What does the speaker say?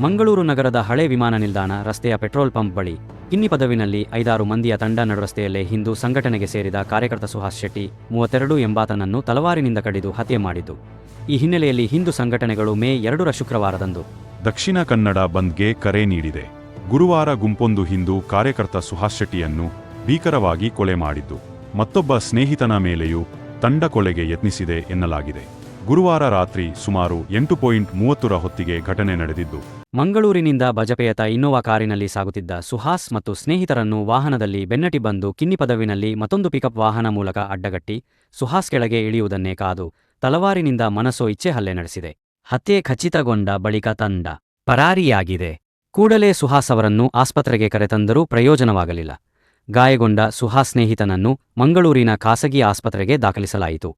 ಮಂಗಳೂರು ನಗರದ ಹಳೆ ವಿಮಾನ ನಿಲ್ದಾಣ ರಸ್ತೆಯ ಪೆಟ್ರೋಲ್ ಪಂಪ್ ಬಳಿ. ಕಿನ್ನಿ ಪದವಿನಲ್ಲಿ ಐದಾರು ಮಂದಿಯ ತಂಡ ನಡುರಸ್ತೆಯಲ್ಲೇ ಹಿಂದೂ ಸಂಘಟನೆಗೆ ಸೇರಿದ ಕಾರ್ಯಕರ್ತ ಸುಹಾಸ್ ಶೆಟ್ಟಿ, ಮೂವತ್ತೆರಡು ಎಂಬಾತನನ್ನು ತಲವಾರಿನಿಂದ ಕಡಿದು ಹತ್ಯೆ ಮಾಡಿದ್ದು. ಈ ಹಿನ್ನೆಲೆಯಲ್ಲಿ ಹಿಂದೂ ಸಂಘಟನೆಗಳು ಮೇ ಎರಡರ ಶುಕ್ರವಾರದಂದು. ದಕ್ಷಿಣ ಕನ್ನಡ ಬಂದ್ಗೆ ಕರೆ ನೀಡಿದೆ. ಗುರುವಾರ ಗುಂಪೊಂದು ಹಿಂದೂ ಕಾರ್ಯಕರ್ತ ಸುಹಾಸ್ ಶೆಟ್ಟಿಯನ್ನು ಭೀಕರವಾಗಿ ಕೊಲೆ ಮಾಡಿದ್ದು. ಮತ್ತೊಬ್ಬ ಸ್ನೇಹಿತನ ಮೇಲೆಯೂ ತಂಡ ಕೊಲೆಗೆ ಯತ್ನಿಸಿದೆ ಎನ್ನಲಾಗಿದೆ. ಗುರುವಾರ ರಾತ್ರಿ ಸುಮಾರು ಎಂಟು ಪಾಯಿಂಟ್ ಮೂವತ್ತರ ಹೊತ್ತಿಗೆ ಘಟನೆ ನಡೆದಿದ್ದು. ಮಂಗಳೂರಿನಿಂದ ಬಜಪೆಯತ ಇನ್ನೋವಾ ಕಾರಿನಲ್ಲಿ ಸಾಗುತ್ತಿದ್ದ ಸುಹಾಸ್ ಮತ್ತು ಸ್ನೇಹಿತರನ್ನು ವಾಹನದಲ್ಲಿ ಬೆನ್ನಟಿ ಬಂದು ಕಿನ್ನಿಪದವಿನಲ್ಲಿ ಮತ್ತೊಂದು ಪಿಕಪ್ ವಾಹನ ಮೂಲಕ ಅಡ್ಡಗಟ್ಟಿ ಸುಹಾಸ್ ಕೆಳಗೆ ಇಳಿಯುವುದನ್ನೇ ಕಾದು ತಲವಾರಿನಿಂದ ಮನಸೋ ಇಚ್ಛೆ ಹಲ್ಲೆ ನಡೆಸಿದೆ. ಹತ್ಯೆ ಖಚಿತಗೊಂಡ ಬಳಿಕ ತಂಡ ಪರಾರಿಯಾಗಿದೆ. ಕೂಡಲೇ ಸುಹಾಸ್ ಅವರನ್ನು ಆಸ್ಪತ್ರೆಗೆ ಕರೆತಂದರೂ ಪ್ರಯೋಜನವಾಗಲಿಲ್ಲ. ಗಾಯಗೊಂಡ ಸುಹಾಸ್ ಸ್ನೇಹಿತನನ್ನು ಮಂಗಳೂರಿನ ಖಾಸಗಿ ಆಸ್ಪತ್ರೆಗೆ ದಾಖಲಿಸಲಾಯಿತು.